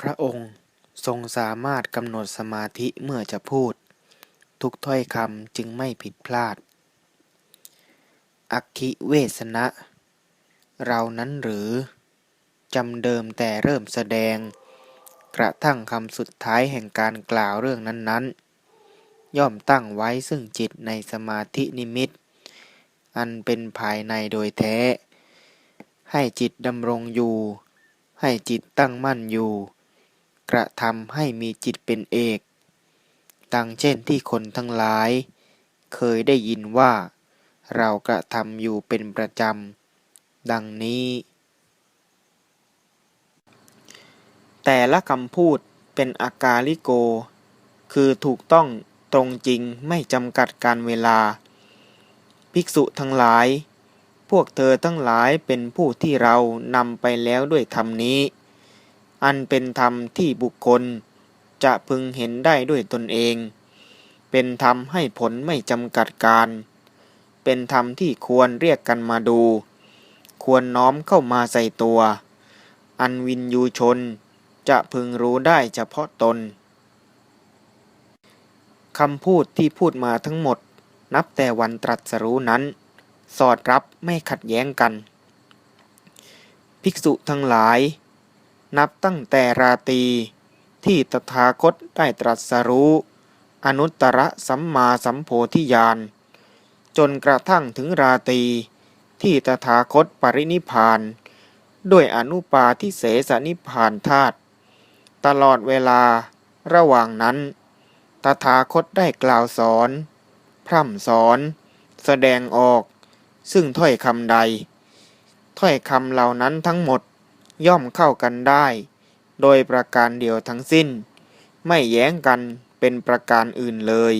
พระองค์ทรงสามารถกำหนดสมาธิเมื่อจะพูด ทุกถ้อยคำจึงไม่ผิดพลาด อักขิเวสนะ เรานั้นหรือ จำเดิมแต่เริ่มแสดง กระทั่งคำสุดท้ายแห่งการกล่าวเรื่องนั้นๆ ย่อมตั้งไว้ซึ่งจิตในสมาธินิมิต อันเป็นภายในโดยแท้ ให้จิตดำรงอยู่ ให้จิตตั้งมั่นอยู่ กระทำให้มีจิตเป็นเอก ดังเช่นที่คนทั้งหลาย เคยได้ยินว่า เรากระทำอยู่เป็นประจำ ดังนี้ แต่ละคำพูดเป็นอากาลิโก คือถูกต้องตรงจริงไม่จำกัดการเวลา ภิกษุทั้งหลาย พวกเธอทั้งหลายเป็นผู้ที่เรานำไปแล้วด้วยธรรมนี้ อันเป็นธรรมที่บุคคล จะพึงเห็นได้ด้วยตนเอง เป็นธรรมให้ผลไม่จำกัดการ เป็นธรรมที่ควรเรียกกันมาดู ควรน้อมเข้ามาใส่ตัว อันวินยูชนจะพึงรู้ได้เฉพาะตนคำพูดที่พูดมาทั้งหมด นับแต่วันตรัสรู้นั้น สอดรับไม่ขัดแย้งกัน ภิกษุทั้งหลาย นับตั้งแต่ราตรีที่ตถาคตได้ตรัสรู้ อนุตตรสัมมาสัมโพธิญาณ จนกระทั่งถึงราตรีที่ตถาคตปรินิพานด้วยอนุปาทิเสสนิพานธาตุตลอดเวลาระหว่างนั้น ตถาคตได้กล่าวสอน พร่ำสอน แสดงออก ซึ่งถ้อยคำใด ถ้อยคำเหล่านั้นทั้งหมด ย่อมเข้ากันได้ โดยประการเดียวทั้งสิ้น ไม่แย้งกันเป็นประการอื่นเลย